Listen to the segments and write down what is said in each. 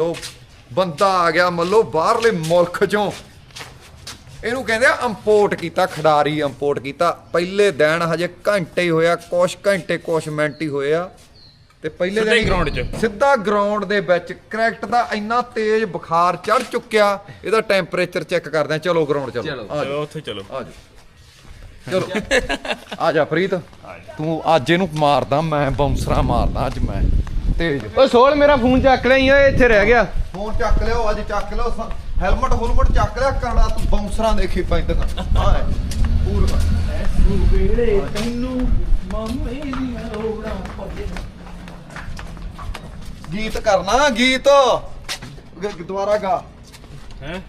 ਲੋ ਬੰਦਾ ਆ ਗਿਆ ਮੱਲੋ ਬਾਹਰਲੇ ਮੁਲਕ ਚੋਂ। ਇਹਨੂੰ ਕਹਿੰਦੇ ਆ ਇੰਪੋਰਟ ਕੀਤਾ ਖਿਡਾਰੀ ਇੰਪੋਰਟ ਕੀਤਾ। ਪਹਿਲੇ ਦਿਨ ਹਜੇ ਘੰਟੇ ਹੀ ਹੋਇਆ ਕੁਛ ਘੰਟੇ ਕੁਛ ਮਿੰਟ ਹੀ ਹੋਏ ਆ। ਤੇ ਪਹਿਲੇ ਦਿਨ ground 'ਚ। ਸਿੱਧਾ ਗਰਾਊਂਡ ਦੇ ਵਿੱਚ ਕ੍ਰਿਕਟ ਦਾ ਇੰਨਾ ਤੇਜ਼ ਬੁਖਾਰ ਚੜ ਚੁੱਕਿਆ ਇਹਦਾ ਟੈਂਪਰੇਚਰ ਚੈੱਕ ਕਰਦੇ ਆ। ਚਲੋ ਗਰਾਊਂਡ ਚਲੋ। ਚਲੋ। ਉੱਥੇ ਚਲੋ। ਆ ਜਾਓ। ਚਲੋ। ਆ ਜਾ ਫਰੀਦ ਤੂੰ ਅੱਜ ਇਹਨੂੰ ਮਾਰਦਾ ਮੈਂ ਬਾਉਂਸਰਾ ਮਾਰਦਾ ਅੱਜ ਮੈਂ। ਤੇਜ਼ ਓ ਸੋਲ ਮੇਰਾ ਫੋਨ ਚੱਕ ਓਏ ਇੱਥੇ ਰਹਿ ਗਿਆ। ਫੋਨ ਚੱਕ ਲਿਓ ਅੱਜ ਚੱਕ ਲਿਓ ਸ- ਹੈਲਮਟ ਹੁਲਮਟ ਚੱਕ ਲਿਆ ਕਰੜਾ ਤੂੰ ਬਾਉਂਸਰਾਂ ਦੇਖੀ ਪੈਂਦਾ ਹਾਂ ਪੂਰਾ ਵੇੜੇ ਤੈਨੂੰ ਮਾਮੇ ਦੀਆਂ ਲੋੜਾਂ ਪੱਲੇ ਗੀਤ ਕਰਨਾ ਗੀਤ। ਗ- ਦੁਬਾਰਾ ਗਾ। ਹੈ?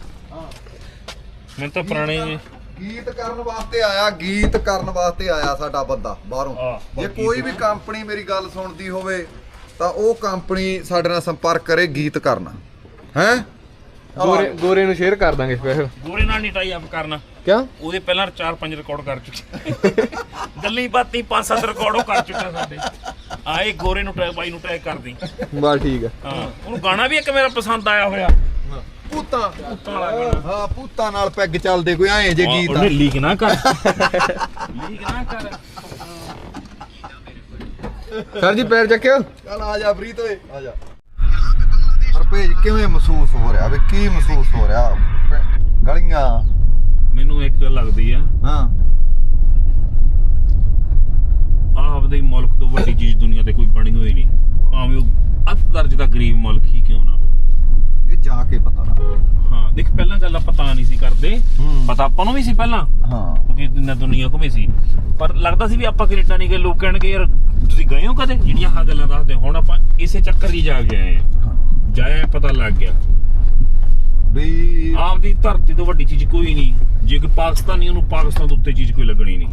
ਮੈਂ ਤਾਂ ਪੁਰਾਣੇ ਜਿਹੇ ਗੀਤ ਕਰਨ ਵਾਸਤੇ ਆਇਆ ਗੀਤ ਕਰਨ ਵਾਸਤੇ ਆਇਆ ਸਾਡਾ ਬੰਦਾ ਬਾਹਰੋਂ। ਆਹ, ਜੇ ਬਾਕੀ ਕੋਈ ਵੀ ਕੰਪਨੀ ਮੇਰੀ ਗੱਲ ਸੁਣਦੀ ਹੋਵੇ ਤਾਂ ਉਹ ਕੰਪਨੀ ਸਾਡੇ ਨਾਲ ਸੰਪਰਕ ਕਰੇ ਗੀਤ ਕਰਨਾ। ਹੈ? ਗੋਰੇ ਗੋਰੇ ਨੂੰ ਸ਼ੇਅਰ ਕਰ ਦਾਂਗੇ ਸਪੈਸ਼ਲ ਗੋਰੇ ਨਾਲ ਨਹੀਂ ਟਾਈ ਅਪ ਕਰਨਾ। ਕਿਉਂ ਉਹਦੇ ਪਹਿਲਾਂ 4-5 ਰਿਕਾਰਡ ਕਰ ਚੁੱਕੇ। ਗੱਲੀ ਬਾਤੀ 5-7 ਰਿਕਾਰਡ ਉਹ ਕਰ ਚੁੱਕਾ ਸਾਡੇ। ਆਏ ਗੋਰੇ ਨੂੰ ਟੈਗ ਬਾਈ ਨੂੰ ਟੈਗ ਕਰਦੀ। ਬਸ ਠੀਕ ਆ। ਹਾਂ ਉਹਨੂੰ ਗਾਣਾ ਵੀ ਇੱਕ ਮੇਰਾ ਪਸੰਦ ਆਇਆ ਹੋਇਆ। ਪੂਤਾਂ ਉੱਤਾਂ ਵਾਲਾ ਗਾਣਾ। ਹਾਂ ਪੂਤਾਂ ਨਾਲ ਪੈਗ ਚੱਲਦੇ ਕੋਈ ਐਂ ਜੇ ਗੀਤ ਆ। ਉਹਨੇ ਲੀਕ ਨਾ ਕਰ। ਲੀਕ ਨਾ ਕਰ। ਸਰ ਜੀ ਪੈਰ ਚੱਕਿਓ। ਚੱਲ ਆ ਜਾ ਪ੍ਰੀਤ ਓਏ ਆ ਜਾ। ਹਰਪੇਜ ਕਿਵੇਂ ਮਹਿਸੂਸ ਹੋ ਰਿਹਾ? ਵੀ ਕੀ ਮਹਿਸੂਸ ਹੋ ਰਿਹਾ? ਗਲੀਆਂ। ਮੈਨੂੰ ਇੱਕ ਲੱਗਦੀ ਆ। ਹਾਂ। ਆਪਦੇ ਮੁਲਕ ਤੋਂ ਵੱਡੀ ਚੀਜ਼ ਦੁਨੀਆ ਤੇ ਕੋਈ ਬਣੀ ਹੋਈ ਨਹੀਂ। ਭਾਵੇਂ ਉਹ ਅੱਧ ਦਰਜ ਦਾ ਗਰੀਬ ਮੁਲਕ ਹੀ ਕਿਉਂ ਨਾ ਹੋਵੇ। ਇਹ ਜਾ ਕੇ ਪਤਾ ਲੱਗ ਹਾਂ ਦੇਖ ਪਹਿਲਾਂ ਗੱਲ ਆਪਾਂ ਤਾਂ ਨਹੀਂ ਸੀ ਕਰਦੇ। ਪਤਾ ਆਪਾਂ ਨੂੰ ਵੀ ਸੀ ਪਹਿਲਾਂ। ਹਾਂ। ਕਿਉਂਕਿ ਦੁਨੀਆ ਦੁਨੀਆ ਘੁੰਮੀ ਸੀ। ਪਰ ਲੱਗਦਾ ਸੀ ਵੀ ਆਪਾਂ ਕੈਨੇਡਾ ਨਹੀਂ ਗਏ ਲੋਕ ਕਹਿਣਗੇ ਯਾਰ ਤੁਸੀਂ ਗਏ ਹੋ ਕਦੇ? ਜਿਹੜੀਆਂ ਆਹ ਗੱਲਾਂ ਦੱਸਦੇ ਹੁਣ ਆਪਾਂ ਇਸੇ ਚੱਕਰ 'ਚ ਹੀ ਜਾ ਕੇ ਆਏ ਆ ਜਾਇਆ ਪਤਾ ਲੱਗ ਗਿਆ। ਵੀ ਆਪਦੀ ਧਰਤੀ ਤੋਂ ਵੱਡੀ ਚੀਜ਼ ਕੋਈ ਨਹੀਂ। ਜੇ ਕਿ ਪਾਕਿਸਤਾਨੀ ਉਹਨੂੰ ਪਾਕਿਸਤਾਨ ਤੋਂ ਉੱਤੇ ਚੀਜ਼ ਕੋਈ ਲੱਗਣੀ ਨਹੀਂ।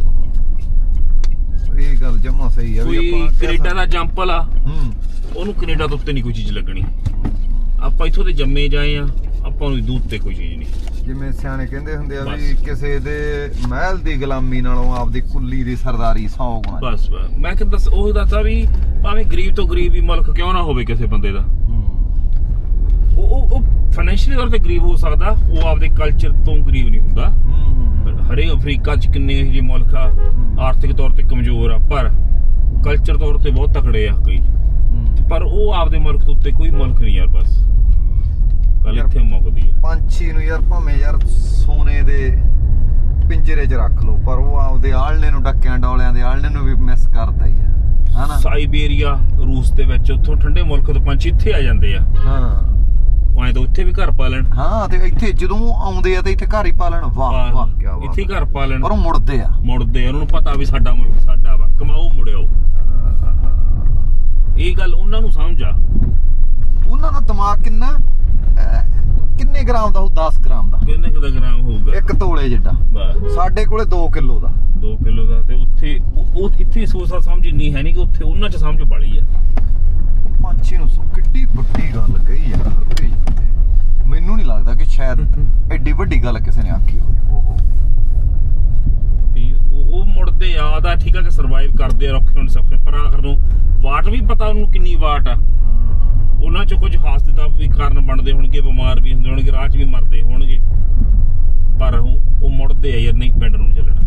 ਇਹ ਗੱਲ ਜਮਾ ਸਹੀ ਆ ਵੀ ਕੋਈ ਆਪਾਂ ਕਹਿ ਕੈਨੇਡਾ ਦਾ ਜੰਪਲ ਆ। ਹੂੰ। ਉਹਨੂੰ ਕੈਨੇਡਾ ਤੋਂ ਉੱਤੇ ਨਹੀਂ ਕੋਈ ਚੀਜ਼ ਲੱਗਣੀ। ਆਪਾਂ ਇੱਥੋਂ ਦੇ ਜੰਮੇ ਜਾਏ ਆ ਆਪਾਂ ਨੂੰ ਦੂਤ ਤੇ ਕੋਈ ਚੀਜ਼ ਨਹੀਂ। ਜਿਵੇਂ ਸਿਆਣੇ ਕਹਿੰਦੇ ਹੁੰਦੇ ਆ। ਵੀ ਕਿਸੇ ਦੇ ਮਹਿਲ ਦੀ ਗੁਲਾਮੀ ਨਾਲੋਂ ਆਪਦੀ ਕੁੱਲੀ ਦੀ ਸਰਦਾਰੀ 100 ਗੁਣਾ ਬਸ ਬਸ। ਮੈਂ ਕਿ ਦੱਸ ਉਹ ਦੱਸਦਾ ਵੀ ਭਾਵੇਂ ਗਰੀਬ ਤੋਂ ਗਰੀਬ ਵੀ ਮੁਲਕ ਕਿਉਂ ਨਾ ਹੋਵੇ ਕਿਸੇ ਬੰਦੇ ਦਾ। ਉਹ ਉਹ ਫਾਈਨੈਂਸ਼ੀਅਲੀ ਤੌਰ ਤੇ ਗਰੀਬ ਹੋ ਸਕਦਾ ਉਹ ਆਪਦੇ ਕਲਚਰ ਤੋਂ ਗਰੀਬ ਨਹੀਂ ਹੁੰਦਾ। ਹਰੇ ਅਫਰੀਕਾ ਚ ਕਿੰਨੇ ਜਿਹੇ ਮੁਲਕ ਆ ਆਰਥਿਕ ਤੌਰ ਤੇ ਕਮਜ਼ੋਰ ਆ ਪਰ ਕਲਚਰ ਤੌਰ ਤੇ ਬਹੁਤ ਤਕੜੇ ਆ ਕਈ। ਪਰ ਉਹ ਆਪਦੇ ਮੁਲਕ ਤੋਂ ਉੱਤੇ ਕੋਈ ਮੁਲਕ ਨਹੀਂ ਯਾਰ ਬਸ। ਗੱਲ ਇੱਥੇ ਮੁੱਕਦੀ ਆ। ਪੰਛੀ ਨੂੰ ਯਾਰ ਭਾਵੇਂ ਯਾਰ ਸੋਨੇ ਦੇ ਪਿੰਜਰੇ 'ਚ ਰੱਖ ਲਓ ਪਰ ਉਹ ਆਪਦੇ ਆਲਣੇ ਨੂੰ ਡੱਕਿਆਂ ਡੋਲਿਆਂ ਦੇ ਆਲਣੇ ਨੂੰ ਵੀ ਮਿਸ ਕਰਦਾ ਹੀ ਆ ਹਨਾ? ਸਾਈਬੇਰੀਆ ਰੂਸ ਦੇ ਵਿੱਚ ਉੱਥੋਂ ਠੰਡੇ ਮੁਲਕ ਤੋਂ ਪੰਛੀ ਇੱਥੇ ਆ ਜਾਂਦੇ ਆ। ਹਾਂ। ਐਂ ਤਾਂ ਇੱਥੇ ਵੀ ਘਰ ਪਾ ਲੈਣ ਹਾਂ ਤੇ ਇੱਥੇ ਜਦੋਂ ਆਉਂਦੇ ਆ ਤੇ ਇੱਥੇ ਘਰ ਹੀ ਪਾਲਣ ਵਾਹ ਵਾਹ ਕੀ ਬਾਤ ਇੱਥੇ ਘਰ ਪਾ ਲੈਣ ਪਰ ਉਹ ਮੁੜਦੇ ਆ। ਮੁੜਦੇ ਆ, ਉਹਨਾਂ ਨੂੰ ਪਤਾ ਵੀ ਸਾਡਾ ਮੁਲਕ ਸਾਡਾ ਵਾ ਕਮਾਓ ਮੁੜਿਓ ਇਹ ਗੱਲ ਉਹਨਾਂ ਨੂੰ ਸਮਝ ਆ। ਉਹਨਾਂ ਦਾ ਦਿਮਾਗ ਕਿੰਨੇ ਗ੍ਰਾਮ ਦਾ ਉਹ 10 ਗ੍ਰਾਮ ਦਾ। ਕਿੰਨੇ ਕੁ ਦਾ ਗ੍ਰਾਮ ਹੋਊਗਾ? ਇੱਕ ਤੋਲੇ ਜਿੱਡਾ। ਬਸ। ਸਾਡੇ ਕੋਲੇ 2 ਕਿਲੋ ਦਾ। 2 ਕਿਲੋ ਦਾ ਤੇ ਉੱਥੇ ਉਹ ਇੱਥੇ ਸੋਚਾ ਸਮਝ ਇੰਨੀ ਹੈ ਨਹੀਂ ਕਿ ਉੱਥੇ ਉਹਨਾਂ ਚ ਸਮਝ ਬਾਲੀ ਆ। ਪੰਛੀ ਨੂੰ ਸੋ ਕਿੱਡੀ ਵੱਡੀ ਗੱਲ ਕਹੀ ਯਾਰ ਹਰਪ੍ਰੀਤ ਨੇ। ਮੈਨੂੰ ਨਹੀਂ ਲੱਗਦਾ ਕਿ ਸ਼ਾਇਦ ਐਡੀ ਵੱਡੀ ਗੱਲ ਕਿਸੇ ਨੇ ਆਖੀ ਹੋਵੇ। ਓਹੋ। ਉਹ ਮੁੜਦੇ ਆ ਆਦਾ ਠੀਕ ਆ ਕਿ ਸਰਵਾਈਵ ਕਰਦੇ ਆ ਔਖੇ ਹੁਣ ਸੌਖੇ। ਪਰ ਆਖਰ ਨੂੰ ਵਾਟ ਵੀ ਪਤਾ ਉਹਨੂੰ ਕਿੰਨੀ ਵਾਟ ਆ। ਉਹਨਾਂ ਚ ਕੁਝ ਹਾਦਸੇ ਦਾ ਵੀ ਕਾਰਨ ਬਣਦੇ ਹੋਣਗੇ ਬਿਮਾਰ ਵੀ ਹੁੰਦੇ ਹੋਣਗੇ ਰਾਹ 'ਚ ਵੀ ਮਰਦੇ ਹੋਣਗੇ। ਪਰ ਉਹ ਮੁੜਦੇ ਆ ਯਾਰ ਨਹੀਂ ਪਿੰਡ ਨੂੰ ਚੱਲਣਾ।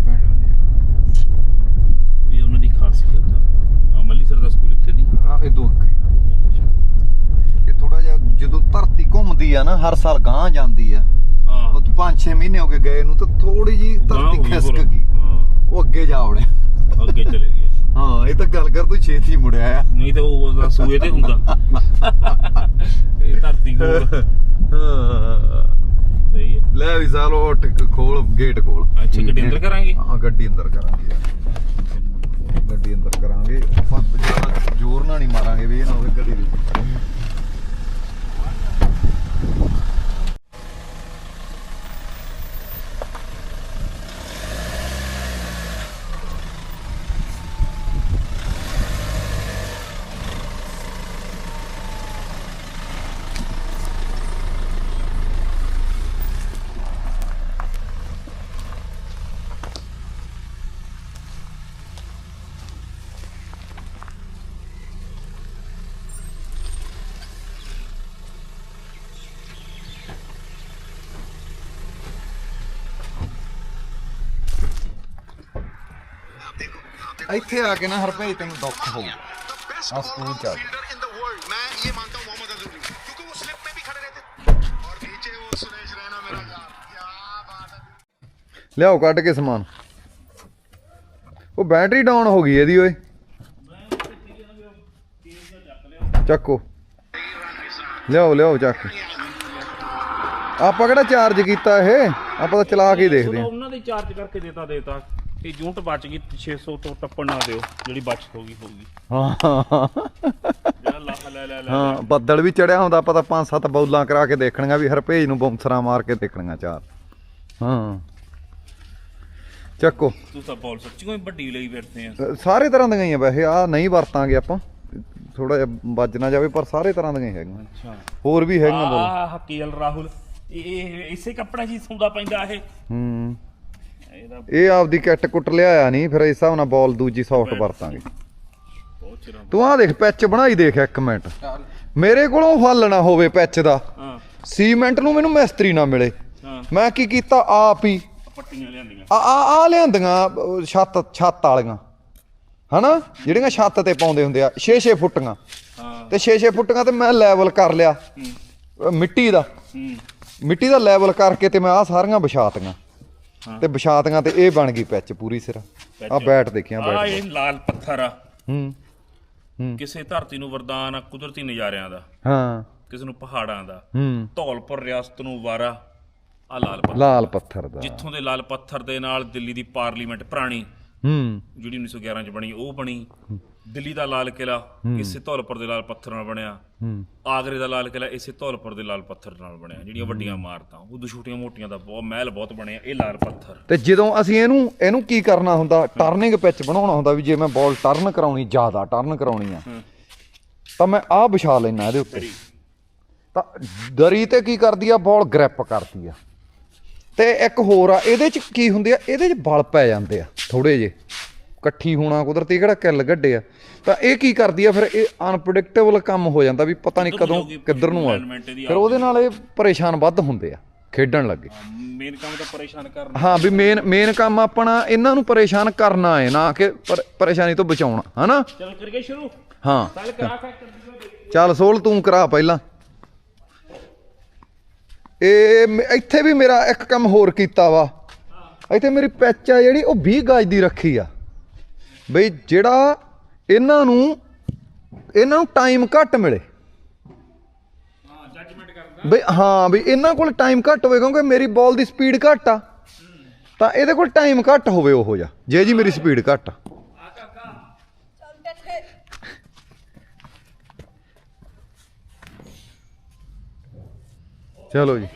ਵੀ ਉਹਨਾਂ ਦੀ ਖਾਸੀਅਤ ਆ। ਅਮਲੀ ਦਾ ਸਕੂਲ ਇੱਥੇ ਦੀ ਆ ਇਹ ਦੋ ਅੱਗੇ ਇਹ ਥੋੜਾ ਜਿਹਾ ਜਦੋਂ ਧਰਤੀ ਘੁੰਮਦੀ ਆ ਨਾ ਹਰ ਸਾਲ ਗਾਂ ਜਾਂਦੀ ਆ। ਆਹ ਉਹ 5-6 ਮਹੀਨੇ ਹੋ ਗਏ ਗਏ ਨੂੰ ਤਾਂ ਥੋੜੀ ਜੀ ਧਰਤੀ ਖਿਸਕ ਗਈ। ਹਾਂ। ਉਹ ਅੱਗੇ ਜਾ ਵੜਿਆ। ਅੱਗੇ ਚਲੇ ਗਏ ਹਾਂ ਇਹ ਤਾਂ ਗੱਲ ਕਰ ਤੂੰ ਛੇਤੀ ਮੁੜਿਆ ਆ ਨਹੀਂ ਤਾਂ ਉਹ ਉਹਦਾ ਸੂਏ ਤੇ ਹੁੰਦਾ। ਇਹ ਧਰਤੀ ਕੋਲ। ਹਾਂ। ਸਹੀ ਹੈ। ਲੈ ਵੀ ਸਾਲ ਉਹ ਟਿਕ ਖੋਲ ਗੇਟ ਖੋਲ ਅੱਛਾ ਗੱਡੀ ਅੰਦਰ ਕਰਾਂਗੇ? ਹਾਂ ਗੱਡੀ ਅੰਦਰ ਕਰਾਂਗੇ। ਗੱਡੀ ਅੰਦਰ ਕਰਾਂਗੇ। ਆਪਾਂ ਜ਼ਿਆਦਾ ਜ਼ੋਰ ਨਾਲ ਨਹੀਂ ਮਾਰਾਂਗੇ ਵੀ ਇਹ ਨਾ ਹੋਵੇ ਗੱਡੀ ਦੇ ਇੱਥੇ ਆ ਕੇ ਨਾ ਹਰਪੇ ਤੈਨੂੰ ਦੁੱਖ ਹੋਊ ਆ ਸਕੂਲ ਚ ਆ ਲਿਆਓ ਕੱਢ ਕੇ ਸਮਾਨ। ਉਹ ਬੈਟਰੀ ਡਾਊਨ ਹੋ ਗਈ ਇਹਦੀ, ਓਏ। ਚੱਕੋ। ਲਿਆਓ ਲਿਆਓ ਚੱਕ। ਆਪਾਂ ਕਿਹੜਾ ਚਾਰਜ ਕੀਤਾ ਇਹ? ਆਪਾਂ ਤਾਂ ਚਲਾ ਕੇ ਦੇਖਦੇ ਆ ਉਹਨਾਂ ਦੇ ਚਾਰਜ ਕਰਕੇ ਦੇਤਾ ਦੇਤਾ। ਇਹ ਯੂਨਿਟ ਬਚ ਗਈ 600 ਤੋਂ ਟੱਪਣ ਨਾ ਦਿਓ ਜਿਹੜੀ ਬਚਤ ਹੋ ਗਈ ਹੋਊਗੀ। ਹਾਂ ਜਿਹੜਾ ਲਾ ਲੈ ਲੈ ਲੈ ਹਾਂ ਬੱਦਲ ਵੀ ਚੜਿਆ ਹੁੰਦਾ ਆਪਾਂ ਤਾਂ ਪੰਜ ਸੱਤ ਬੌਲਾਂ ਕਰਾ ਕੇ ਦੇਖਣੀਆਂ ਵੀ ਹਰਪੇਜ ਨੂੰ ਬੌਂਸਰਾਂ ਮਾਰ ਕੇ ਦੇਖਣੀਆਂ ਚਾਰ। ਹਾਂ। ਚੱਕੋ। ਤੂੰ ਤਾਂ ਬੋਲ ਸੱਚੀ ਕੋਈ ਵੱਡੀ ਲਈ ਫਿਰਦੇ ਆ। ਸਾਰੇ ਤਰ੍ਹਾਂ ਦੀਆਂ ਹੀ ਆ ਵੈਸੇ ਆ ਨਹੀਂ ਵਰਤਾਂਗੇ ਆਪਾਂ। ਥੋੜਾ ਜਿਹਾ ਵੱਜ ਨਾ ਜਾਵੇ ਪਰ ਸਾਰੇ ਤਰ੍ਹਾਂ ਦੀਆਂ ਹੈਗੀਆਂ। ਅੱਛਾ। ਹੋਰ ਵੀ ਹੈਗੀਆਂ ਬੋਲ। ਆ ਹਕੀਲ ਰਾਹੁਲ ਇਹ- ਇਹ ਇਸੇ ਕੱਪੜਾ ਜੀ ਸੌਦਾ ਪੈਂਦਾ ਇਹ। ਹੂੰ। ਇਹਦਾ ਇਹ ਆਪਦੀ ਕਿੱਟ ਕੁੱਟ ਲਿਆਇਆ ਨਹੀਂ ਫਿਰ ਇਸ ਹਿਸਾਬ ਨਾਲ ਬਾਲ ਦੂਜੀ ਸੌਫਟ ਵਰਤਾਂਗੇ। ਬਹੁਤ ਚਿਰਾਂ ਤੂੰ ਆ ਦੇਖ ਪੈਚ ਬਣਾਈ ਦੇਖ ਇੱਕ ਮਿੰਟ। ਮੇਰੇ ਕੋਲੋਂ ਹੱਲ ਨਾ ਹੋਵੇ ਪੈਚ ਦਾ। ਹਾਂ। ਸੀਮੈਂਟ ਨੂੰ ਮੈਨੂੰ ਮਿਸਤਰੀ ਨਾ ਮਿਲੇ। ਹਾਂ। ਮੈਂ ਕੀ ਕੀਤਾ ਆਪ ਹੀ ਪੱਟੀਆਂ ਲਿਆਂਦੀਆਂ। ਆ ਆ ਆ ਲਿਆਂਦੀਆਂ ਛੱਤ ਛੱਤ ਵਾਲੀਆਂ। ਹਨਾ? ਜਿਹੜੀਆਂ ਛੱਤ ਤੇ ਪਾਉਂਦੇ ਹੁੰਦੇ ਆ 6-6 ਫੁੱਟੀਆਂ। ਹਾਂ। ਤੇ 6-6 ਫੁੱਟੀਆਂ ਤੇ ਮੈਂ ਲੈਵਲ ਕਰ ਲਿਆ। ਮਿੱਟੀ ਦਾ। ਮਿੱਟੀ ਦਾ ਲੈਵਲ ਕਰਕੇ ਤੇ ਮੈਂ ਆ ਸਾਰੀਆਂ ਵਿਛਾਤੀਆਂ। ਤੇ ਵਿਛਾਤੀਆਂ ਤੇ ਇਹ ਬਣ ਗਈ ਪਿੱਚ ਪੂਰੀ ਸਿਰ। ਆ ਬੈਟ ਦੇਖਿਆ ਆ ਬੈਟ ਇਹ ਲਾਲ ਪੱਥਰ ਆ। ਹੂੰ ਹੂੰ। ਕਿਸੇ ਧਰਤੀ ਨੂੰ ਵਰਦਾਨ ਆ ਕੁਦਰਤੀ ਨਜ਼ਾਰਿਆਂ ਦਾ। ਹਾਂ। ਕਿਸੇ ਨੂੰ ਪਹਾੜਾਂ ਦਾ। ਹੂੰ। ਧੌਲਪੁਰ ਰਿਆਸਤ ਨੂੰ ਵਾਰਾ ਆ ਲਾਲ ਪੱਥਰ। ਲਾਲ ਪੱਥਰ ਦਾ। ਜਿੱਥੋਂ ਦੇ ਲਾਲ ਪੱਥਰ ਦੇ ਨਾਲ ਦਿੱਲੀ ਦੀ ਪਾਰਲੀਮੈਂਟ ਪੁਰਾਣੀ ਹੂੰ। ਜਿਹੜੀ 1911 ਚ ਬਣੀ ਉਹ ਬਣੀ। ਦਿੱਲੀ ਦਾ ਲਾਲ ਕਿਲਾ ਇਸੇ ਧੌਲਪੁਰ ਦੇ ਲਾਲ ਪੱਥਰ ਨਾਲ ਬਣਿਆ। ਹੂੰ। ਆਗਰੇ ਦਾ ਲਾਲ ਕਿਲਾ ਇਸੇ ਧੌਲਪੁਰ ਦੇ ਲਾਲ ਪੱਥਰ ਨਾਲ ਬਣਿਆ। ਜਿਹੜੀਆਂ ਵੱਡੀਆਂ ਇਮਾਰਤਾਂ ਉਦੋਂ ਛੋਟੀਆਂ ਮੋਟੀਆਂ ਦਾ ਬਹੁਤ ਮਹਿਲ ਬਹੁਤ ਬਣੇ ਆ ਇਹ ਲਾਲ ਪੱਥਰ। ਤੇ ਜਦੋਂ ਅਸੀਂ ਇਹਨੂੰ ਇਹਨੂੰ ਕੀ ਕਰਨਾ ਹੁੰਦਾ? ਟਰਨਿੰਗ ਪਿੱਚ ਬਣਾਉਣਾ ਹੁੰਦਾ ਵੀ ਜੇ ਮੈਂ ਬਾਲ ਟਰਨ ਕਰਾਉਣੀ ਜ਼ਿਆਦਾ ਟਰਨ ਕਰਾਉਣੀ ਆ। ਤਾਂ ਮੈਂ ਆਹ ਵਿਛਾ ਲੈਣਾ ਇਹਦੇ ਉੱਤੇ। ਤਾਂ ਦਰੀ ਤੇ ਕੀ ਕਰਦੀ ਆ? ਬਾਲ ਗ੍ਰਿਪ ਕਰਦੀ ਆ। ਤੇ ਇੱਕ ਹੋਰ ਆ ਇਹਦੇ ਚ ਕੀ ਹੁੰਦੀ ਆ? ਇਹਦੇ ਚ ਬਲ ਪੈ ਜਾਂਦੇ ਆ। ਥੋੜੇ ਜੇ ਇਕੱਠੀ ਹੋਣਾ ਕੁਦਰਤੀ ਕਿਹੜਾ ਕਿੱਲ ਗੱਡੇ ਆ। ਤਾਂ ਇਹ ਕੀ ਕਰਦੀ ਆ ਫਿਰ ਇਹ ਅਨਪ੍ਰੈਡਿਕਟੇਬਲ ਕੰਮ ਹੋ ਜਾਂਦਾ ਵੀ ਪਤਾ ਨਹੀਂ ਕਦੋਂ ਕਿੱਧਰ ਨੂੰ ਆ। ਫਿਰ ਉਹਦੇ ਨਾਲ ਇਹ ਪਰੇਸ਼ਾਨ ਵੱਧ ਹੁੰਦੇ ਆ ਖੇਡਣ ਲੱਗੇ। ਮੇਨ ਕੰਮ ਤਾਂ ਪਰੇਸ਼ਾਨ ਕਰਨਾ। ਹਾਂ ਵੀ ਮੇਨ ਮੇਨ ਕੰਮ ਆਪਣਾ ਇਹਨਾਂ ਨੂੰ ਪਰੇਸ਼ਾਨ ਕਰਨਾ ਹੈ ਨਾ ਕਿ ਪਰ- ਪਰੇਸ਼ਾਨੀ ਤੋਂ ਬਚਾਉਣਾ ਹਨਾ? ਚਲ ਕਰੀਏ ਸ਼ੁਰੂ? ਹਾਂ। ਚੱਲ ਕਰਾ ਫੈਕਟਰ ਚੱਲ ਸੋਲ ਤੂੰ ਕਰਾ ਪਹਿਲਾਂ। ਇਹ ਇੱਥੇ ਵੀ ਮੇਰਾ ਇੱਕ ਕੰਮ ਹੋਰ ਕੀਤਾ ਵਾ। ਇੱਥੇ ਮੇਰੀ ਪੈਚ ਆ ਜਿਹੜੀ, ਉਹ 20 ਗਜ ਦੀ ਰੱਖੀ ਆ। ਬਈ ਜਿਹੜਾ ਇਹਨਾਂ ਨੂੰ ਇਹਨਾਂ ਨੂੰ ਟਾਈਮ ਘੱਟ ਮਿਲੇ। ਹਾਂ ਜੱਜਮੈਂਟ ਕਰਦਾ ਬਈ ਹਾਂ ਵੀ ਇਹਨਾਂ ਕੋਲ ਟਾਈਮ ਘੱਟ ਹੋਵੇ ਕਿਉਂਕਿ ਮੇਰੀ ਬਾਲ ਦੀ ਸਪੀਡ ਘੱਟ ਆ। ਤਾਂ ਇਹਦੇ ਕੋਲ ਟਾਈਮ ਘੱਟ ਹੋਵੇ ਉਹੋ ਜਿਹਾ। ਜੇ ਜੀ ਮੇਰੀ ਸਪੀਡ ਘੱਟ ਆ। ਚਲੋ ਜੀ।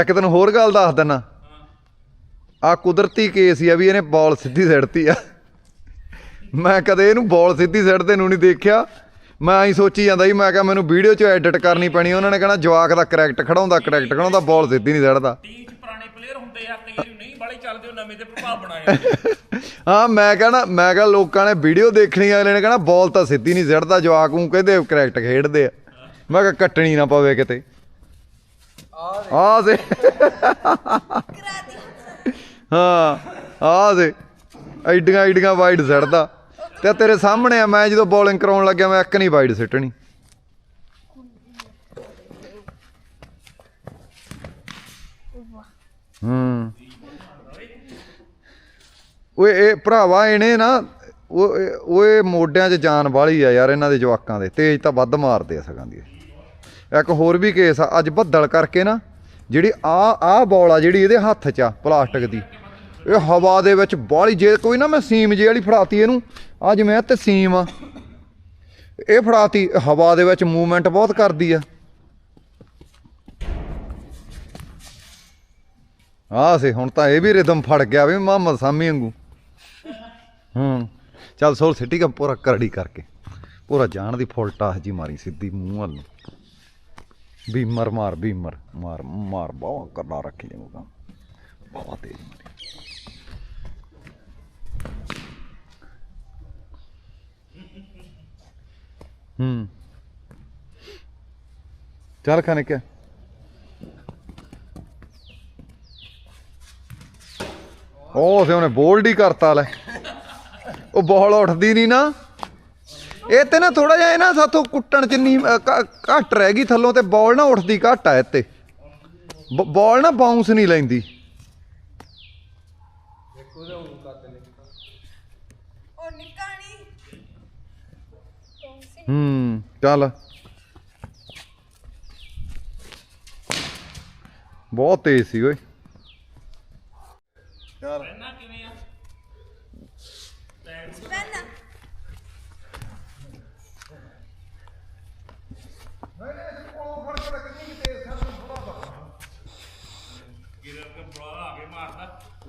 ਇੱਕ ਦਿਨ ਹੋਰ ਗੱਲ ਦੱਸ ਦਿੰਨਾ। ਆ ਕੁਦਰਤੀ ਕੇਸ ਹੀ ਆ ਵੀ ਇਹਨੇ ਬਾਲ ਸਿੱਧੀ ਸਿੱਟਤੀ ਆ। ਮੈਂ ਕਦੇ ਇਹਨੂੰ ਬਾਲ ਸਿੱਧੀ ਸਿੱਟਦੇ ਨੂੰ ਨਹੀਂ ਦੇਖਿਆ। ਮੈਂ ਐਂ ਸੋਚੀ ਜਾਂਦਾ ਸੀ ਮੈਂ ਕਿਹਾ ਮੈਨੂੰ ਵੀਡੀਓ 'ਚ ਐਡਿਟ ਕਰਨੀ ਪੈਣੀ ਉਹਨਾਂ ਨੇ ਕਹਿਣਾ ਜਵਾਕ ਦਾ ਕਰੈਕਟ ਖੜਾਉਂਦਾ ਕਰੈਕਟ ਖੜਾਉਂਦਾ ਬਾਲ ਸਿੱਧੀ ਨਹੀਂ ਸਿੱਟਦਾ। ਟੀਮ ਚ ਪੁਰਾਣੇ ਪਲੇਅਰ ਹੁੰਦੇ ਆ ਕਈ ਵਾਰੀ ਨਹੀਂ ਬਾਲੇ ਚੱਲਦੇ ਉਹ ਨਵੇਂ ਤੇ ਪ੍ਰਭਾਵ ਬਣਾਏ ਹਾਂ ਮੈਂ ਕਹਣਾ ਮੈਂ ਕਹਾਂ ਲੋਕਾਂ ਨੇ ਵੀਡੀਓ ਦੇਖਣੀ ਅਗਲੇ ਨੇ ਕਹਣਾ ਬਾਲ ਤਾਂ ਸਿੱਧੀ ਨਹੀਂ ਸਿੱਟਦਾ ਜਵਾਕ ਨੂੰ ਕਹਿੰਦੇ ਕਰੈਕਟ ਖੇਡਦੇ ਆ। ਮੈਂ ਕਿਹਾ ਕੱਟਣੀ ਨਾ ਪਵੇ ਕਿਤੇ। ਆ ਦੇ। ਹਾਂ ਆ ਦੇ ਐਡੀਆਂ ਐਡੀਆਂ ਵਾਈਡ ਸਿੱਟਦਾ ਤੇ ਤੇਰੇ ਸਾਹਮਣੇ ਆ, ਮੈਂ ਜਦੋਂ ਬੋਲਿੰਗ ਕਰਾਉਣ ਲੱਗਿਆ, ਮੈਂ ਇੱਕ ਨਹੀਂ ਵਾਈਡ ਸਿੱਟਣੀ। ਹੂੰ। ਓਏ, ਇਹ ਭਰਾਵਾ ਇਹਨੇ ਨਾ, ਉਹ ਇਹ- ਓਏ ਮੋਢਿਆਂ 'ਚ ਜਾਨ ਵਾਲੀ ਆ ਯਾਰ ਇਹਨਾਂ ਦੇ ਜਵਾਕਾਂ ਦੇ, ਤੇਜ ਤਾਂ ਵੱਧ ਮਾਰਦੇ ਆ ਸਗਾਂ ਦੀ। ਇੱਕ ਹੋਰ ਵੀ ਕੇਸ ਆ, ਅੱਜ ਬੱਦਲ ਕਰਕੇ ਨਾ, ਜਿਹੜੀ ਆ ਆ ਬੋਲ ਆ ਜਿਹੜੀ ਇਹਦੇ ਹੱਥ 'ਚ ਆ, ਪਲਾਸਟਿਕ ਦੀ। ਇਹ ਹਵਾ ਦੇ ਵਿੱਚ ਬਾਹਲੀ ਜੇ ਕੋਈ ਨਾ ਮੈਂ ਸੀਮ ਜੇ ਵਾਲੀ ਫੜਾਤੀ ਇਹਨੂੰ। ਆ ਜਿਵੇਂ ਇਹ ਤੇ ਸੀਮ ਆ। ਇਹ ਫੜਾਤੀ, ਹਵਾ ਦੇ ਵਿੱਚ ਮੂਵਮੈਂਟ ਬਹੁਤ ਕਰਦੀ ਆ। ਆ ਸੇ, ਹੁਣ ਤਾਂ ਇਹ ਵੀ ਰਿਦਮ ਫੜ ਗਿਆ ਵੀ ਮੁਹੰਮਦ ਸਾਮੀ ਵਾਂਗੂ। ਹੂੰ, ਚੱਲ ਸੋਲ ਸਿੱਟੀ ਕਾ ਪੂਰਾ ਕਰੜੀ ਕਰਕੇ। ਪੂਰਾ ਜਾਣ ਦੀ ਫੁੱਲ ਟਾਸ ਜੀ ਮਾਰੀ ਸਿੱਧੀ ਮੂੰਹ ਵੱਲ ਨੂੰ। ਬੀਮਰ ਮਾਰ ਬੀਮਰ ਮਾਰ ਮਾਰ ਬਾਵਾ ਕਰਨਾ ਰੱਖੀ ਜਾਊਗਾ। ਬਾਵਾ ਤੇਜ਼ ਹੂੰ। ਚੱਲ ਖਾਨੇ ਕਿਆ ਉਹ ਸੇ ਉਹਨੇ ਬੋਲਡ ਹੀ ਕਰਤਾ ਲੈ। ਉਹ ਬੋਲ ਉੱਠਦੀ ਨਹੀਂ ਨਾ। ਇਹ ਤੇ ਨਾ ਥੋੜਾ ਜਿਹਾ ਇਹ ਨਾ ਸਾਥੋਂ ਕੁੱਟਣ ਚ ਨਹੀਂ ਘੱਟ ਰਹਿ ਗਈ ਥੱਲੋਂ ਤੇ ਬੋਲ ਨਾ ਉੱਠਦੀ ਘੱਟ ਆ ਇੱਥੇ। ਬੋਲ ਨਾ ਬਾਉਂਸ ਨਹੀਂ ਲੈਂਦੀ ਉਹ ਨਿਕਾਣੀ ਹੂੰ ਚੱਲ। ਬਹੁਤ ਤੇਜ਼ ਸੀ ਓਏ। ਚੱਲ। ਪਹਿਲਾਂ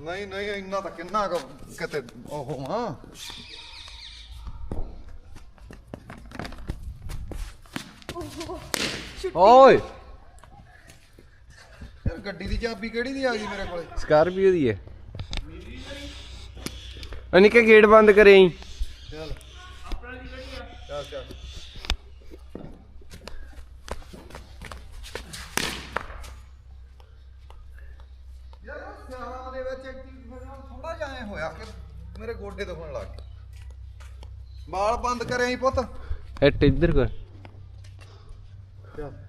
ਨਹੀਂ ਨਹੀਂ ਇੰਨਾ ਤਾਂ ਕਿੰਨਾ ਕੁ ਕਿਤੇ ਉਹ ਹਾਂ ਓਏ। ਯਾਰ ਗੱਡੀ ਦੀ ਚਾਬੀ ਕਿਹੜੀ ਦੀ ਆ ਗਈ ਮੇਰੇ ਕੋਲੇ? ਸਕਾਰਪੀਓ ਦੀ ਹੈ ਅਨਿਕੇ ਗੇਟ ਬੰਦ ਕਰੇ ਈ। ਚੱਲ। ਚੱਲ ਚੱਲ। ਯਾਰ ਸਿਆਲਾਂ ਦੇ ਵਿੱਚ ਥੋੜਾ ਜਿਹਾ ਐਂ ਹੋਇਆ ਕਿ ਮੇਰੇ ਗੋਡੇ ਦੁਖਣ ਲੱਗ ਗਏ। ਵਾਲ ਬੰਦ ਕਰਿਆ ਹੀ ਪੁੱਤ। ਇੱਟ ਇੱਧਰ ਕਰ। ਚੱਲ